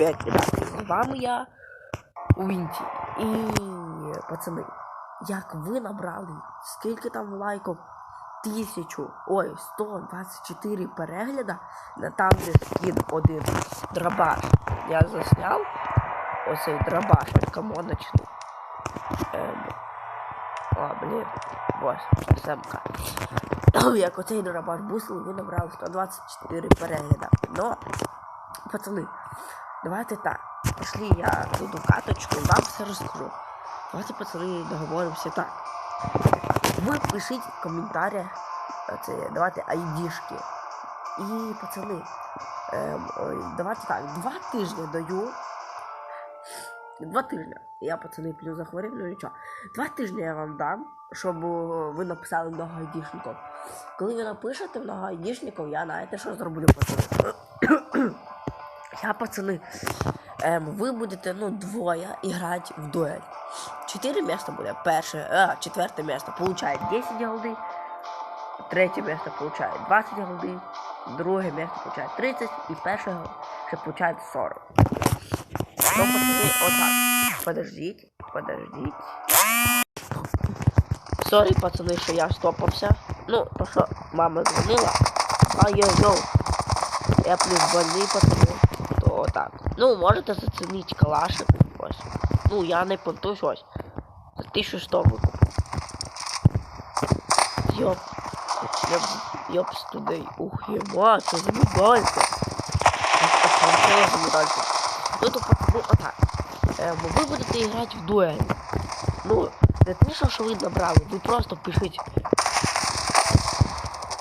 Привет, ребята, з вами я Вінті. І пацани, як ви набрали, скільки там лайків? Тисячу, ой, 124 перегляда на там, де скін один драбаш. Я засняв оцей драбаш, камоночний. Ем, а, блін, ось, семка. Як оцей драбаш бусили, ви набрали 124 перегляда. Но, пацани, давайте так. Пошли я зайду в каточку вам все розкажу. Давайте, пацани, договоримося так. Ви пишіть в коментарях е, це, давайте айдішки. І, пацани, ем, давайте так, два тижні даю. Два тижні. Я, пацани, плюс захворів, ну нічого. Два тижні я вам дам, щоб ви написали много айдішників. Коли ви напишете много айдішників, я знаєте, що зроблю, пацани. Я, пацани, ем, ви будете, ну, двоє грати в дуель. Четыре места будет. Перше, а, четвертое место получает 10 голды. Третье место получает 20 голды. Другое место получает 30. И перше ще получает 40. Ну, пацаны, вот так. Подождите, подождите. Сорі, пацани, що я стопався. Ну, то що мама дзвонила. Ай-йо-йо. Я плюс больний, пацани. Так. Ну, можете зацінити калашик. Ось. Ну, я не понтуюсь ось. За 1100 викуп. Йоп. Йоп, йоп, студей. Ух, єма, це замідалька. Це замідалька. Ну, то пацани, отак. Ем, ви будете грати в дуель. Ну, не те, що ви набрали, ви просто пишіть.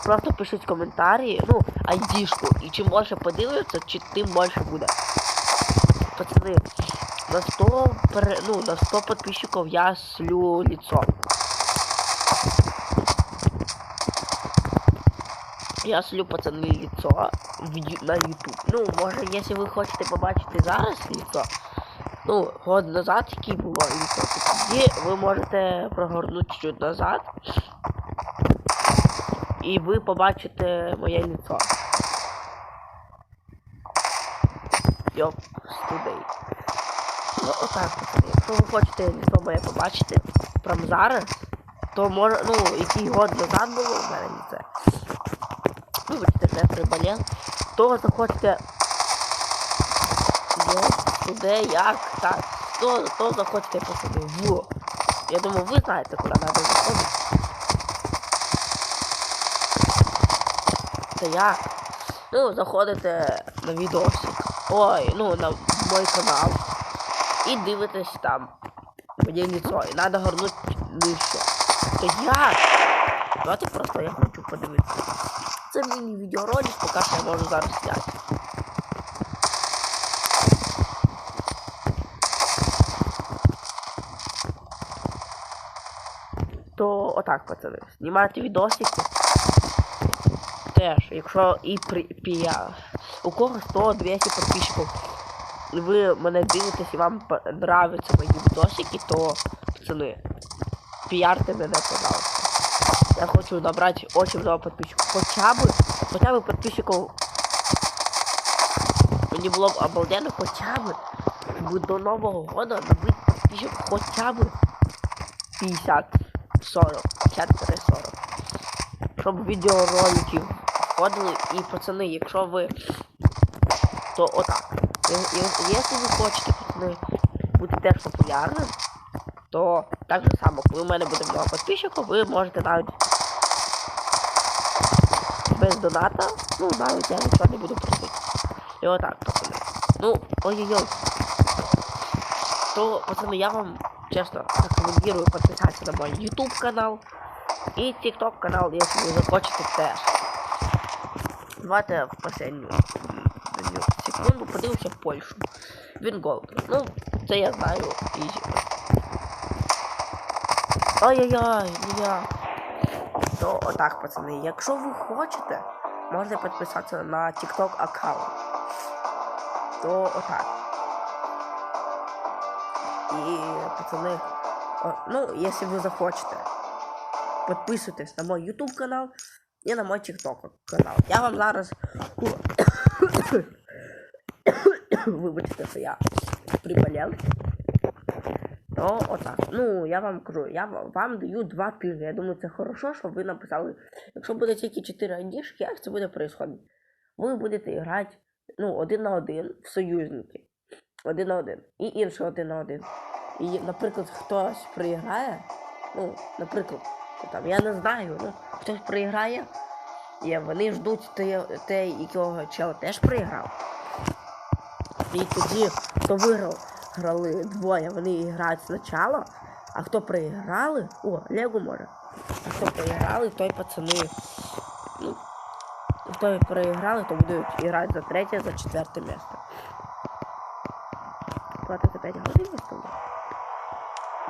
Просто пишіть коментарі, ну, айдішку. І чим більше подивляться, чи тим більше буде. Пацани, на 100, ну, на 100 подписчиков я слю лицо. Я слю, пацани, лицо на YouTube. Ну, може, якщо ви хочете побачити зараз лицо, ну, год назад, яке було лицо, то тоді ви можете прогорнути чуть назад. І ви побачите моє лицо. Йоп, студей. Ну, отак. Якщо ви хочете лицо моє побачити прямо зараз, то може, ну, який год назад було в мене лице. Вибачте, я приболів. То заходьте. Йо, туди, як, так. То, то заходьте пацани. Во. Я думаю, ви знаєте, куди треба заходити. Це я. Ну, заходите на відосик. Ой, ну, на мой канал. І дивитесь там моє лицо. І треба горнути нижче. Та як? Давайте просто я хочу подивитися. Це міні-відеоролик, поки що я можу зараз зняти. То отак, пацани. Знімайте відосики Теж, якщо і при пія. У кого 100-200 підписчиків, і ви мене дивитесь і вам по- нравляться мої відосики, то пацани, піарте мене, пожалуйста. Я хочу набрать очень много подписчиков. Хотя бы, хотя бы подписчиков мені було б обалденно хотя бы бы до Нового года набить подписчиков хотя бы 50, 40, 50-40. Щоб відеоролики входили і пацани, якщо ви то отак. Якщо ви хочете, пацани, бути теж популярним, то так же само, коли у мене буде много підписчиків, ви можете навіть без доната, ну навіть я нічого не буду просити. І отак, пацани. Ну, ой-ой-ой. То, пацани, я вам чесно рекомендую підписатися на мой YouTube канал і TikTok канал, якщо ви захочете теж. Давайте в последню секунду подивимося в Польщу. Він голд. Ну, це я знаю. Ізі. Ай-яй-яй, я. То отак, пацани. Якщо ви хочете, можете підписатися на TikTok аккаунт. То отак. І пацани. о, ну, якщо ви захочете, підписуйтесь на мой YouTube канал і на мой TikTok канал. Я вам зараз. Вибачте, що я приболел. То отак. Ну, я вам кажу, я вам даю два тижні. Я думаю, це хорошо, що ви написали. Якщо буде тільки 4 айдішки, як це буде происходити? Ви будете грати ну, один на один в союзники. Один на один. І інший один на один. І, наприклад, хтось проіграє, ну, наприклад, там, я не знаю, ну, хтось проіграє, і вони ждуть те, якого чела теж проіграв. І тоді, хто виграв, грали двоє, вони грають спочатку, а хто проіграли, о, Лего може. А хто проіграли, той пацани. Ну, хто проіграли, то будуть грати за третє, за четверте місце. Платити 5 годин виставлю.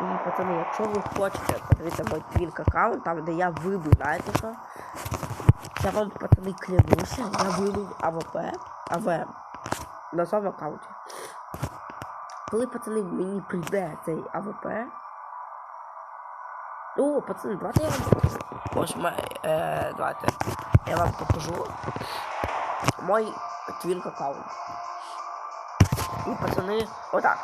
І, пацани, якщо ви хочете подивитися мій твінк аккаунт, там де я вибив, знаєте що? Я вам, пацани, клянуся, я вибив АВП, АВМ на своєму аккаунті. Коли, пацани, мені прийде цей АВП. О, пацани, давайте я вам покажу. Ось ми, е, давайте. Я вам покажу мой твінк аккаунт. І пацани, отак.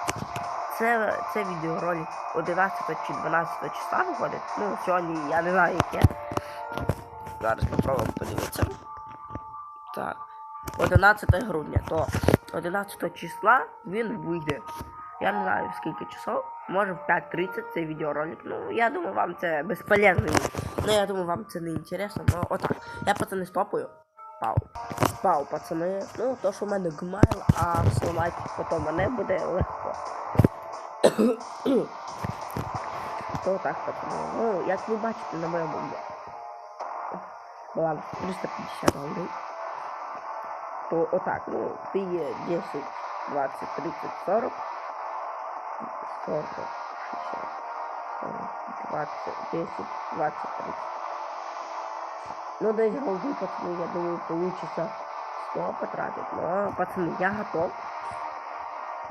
Це, це відеоролик 11 чи 12 числа виходить. Ну, сьогодні я не знаю яке. Зараз попробуємо подивитися. Так. 11 грудня, то 11 числа він вийде. Я не знаю скільки часов. Може в 5.30 цей відеоролик. Ну, я думаю, вам це безполезно. Ну, я думаю, вам це не інтересно. Ну, отак. Я пацани стопаю. Пау. Пау, пацани. Ну, то, що в мене гмайл, а сломати потім мене буде легко. То так, пацани. Ну, як ви бачите на моєму баланс 350 гривень. То отак, ну, ти є 10, 20, 30, 40, 40, 60, 40, 20, 10, 20, 30. Ну, десь голды, пацаны, я думаю, получится 100 потратить. Но, пацаны, я готов.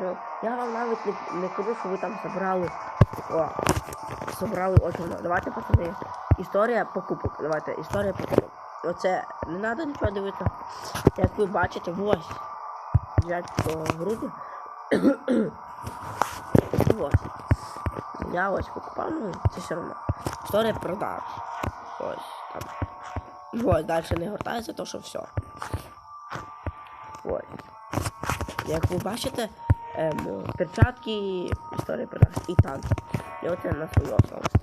Ну, я вам навіть не, не кажу, що ви там собрали. О, собрали очень много. Давайте, пацани. Історія покупок. Давайте, історія покупок. Оце не треба нічого дивитися. Як ви бачите, ось. 5 грудня. ось. Я ось покупав, ну, це все одно. Історія продаж. Ось там. Ось, далі не гортається, то що все. Ось. Як ви бачите, перчатки, історія продаж і танки. І оце на свою особливість.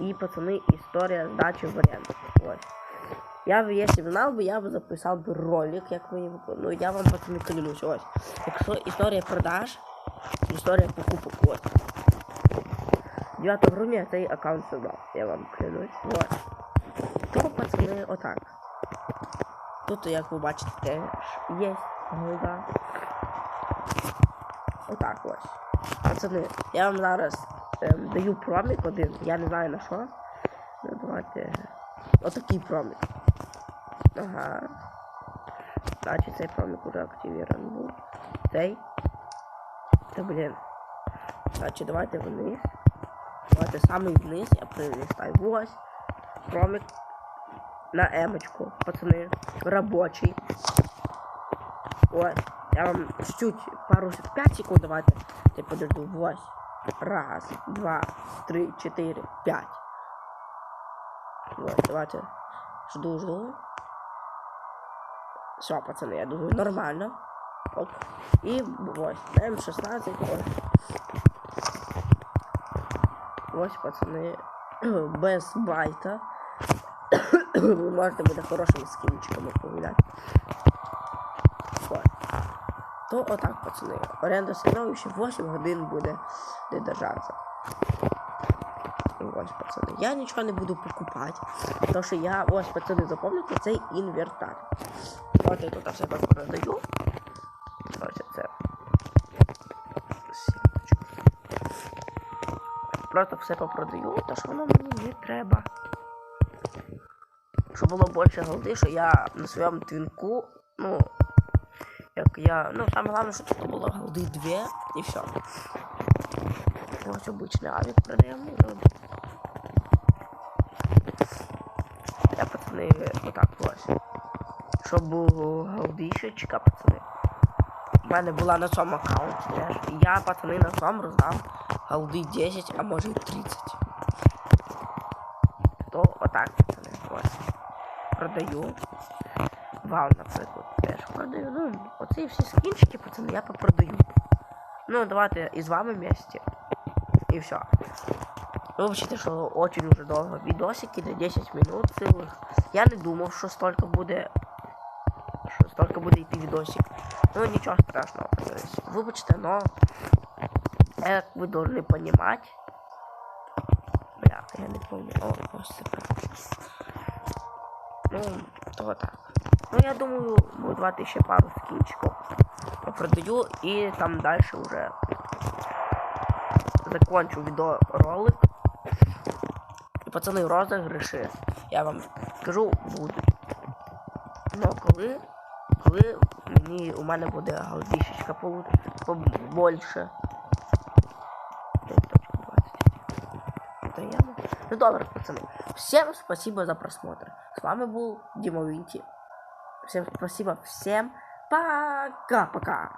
І пацани, історія здачі в оренду. Я б, якщо б знав я б записав би ролик, як мені Ну я вам пацани клянусь, ось. Якщо історія продаж, історія покупок, ось. 9 грудня я цей аккаунт создав, я вам клянусь. Ось. То, пацани, отак. Тут, як ви бачите, теж є голда. Отак ось. Пацани, я вам зараз ем, даю промік один, я не знаю на що. Ну, давайте. Отакий промік. Ага. Значить цей промік уже активірований був. Цей. Та блін. Значить, давайте вниз. Давайте самий вниз, я прилистаю. Ось. Промік. На емочку, пацани. Робочий. Ось. Я вам чуть-чуть пару сек- 5 секунд давайте. Я подожду. Ось. Раз, два, три, четыре, пять. Вот, давайте. Жду, жду. Все, пацаны, я думаю, нормально. Оп. И вот, М16. Ось. Ось, пацани. Без байта. Ви можете буде хорошими скінчиками погуляти. То отак, пацани. Оренда становище 8 годин буде де держатися. Ось, пацани. Я нічого не буду покупати. Тому що я, ось, пацани, запам'ятайте, цей інвертар. От я тут все так продаю. Ось це. Просто все попродаю, то що воно мені не треба. Щоб було більше голди, що я на своєму твінку, ну, як я. Ну, саме головне, щоб тут було голди дві і все. Ось обичний авік продаємо. Ну. Я пацани отак ось. Щоб був голдішечка, пацани. мене була на цьому аккаунті теж. Я, пацани, на цьому роздам голди 10, а може і 30. То отак, пацани, ось. Продаю. Вам, наприклад, теж продаю. Ну, оці всі скінчики, пацани, я попродаю. Ну, давайте і з вами вместе. І все. Вибачте, що очень уже довго. Відосики до 10 минут. Я не думав, що стільки буде. Що стільки буде йти відосик. Ну нічого страшного. Вибачте, но як ви должны понимать. Бля, я не помню. О, господи. Ну, то так. Ну я думаю, давати ще пару скінчиків. Продаю і там далі вже закончу відеоролик. І пацани розіграші, я вам скажу, будуть. Ну, коли, коли мені у мене буде галдішечка побольше. 5.20. Ну добре, пацани. Всем спасибо за просмотр. С вами был Дима Винти. Всем спасибо, всем пока-пока.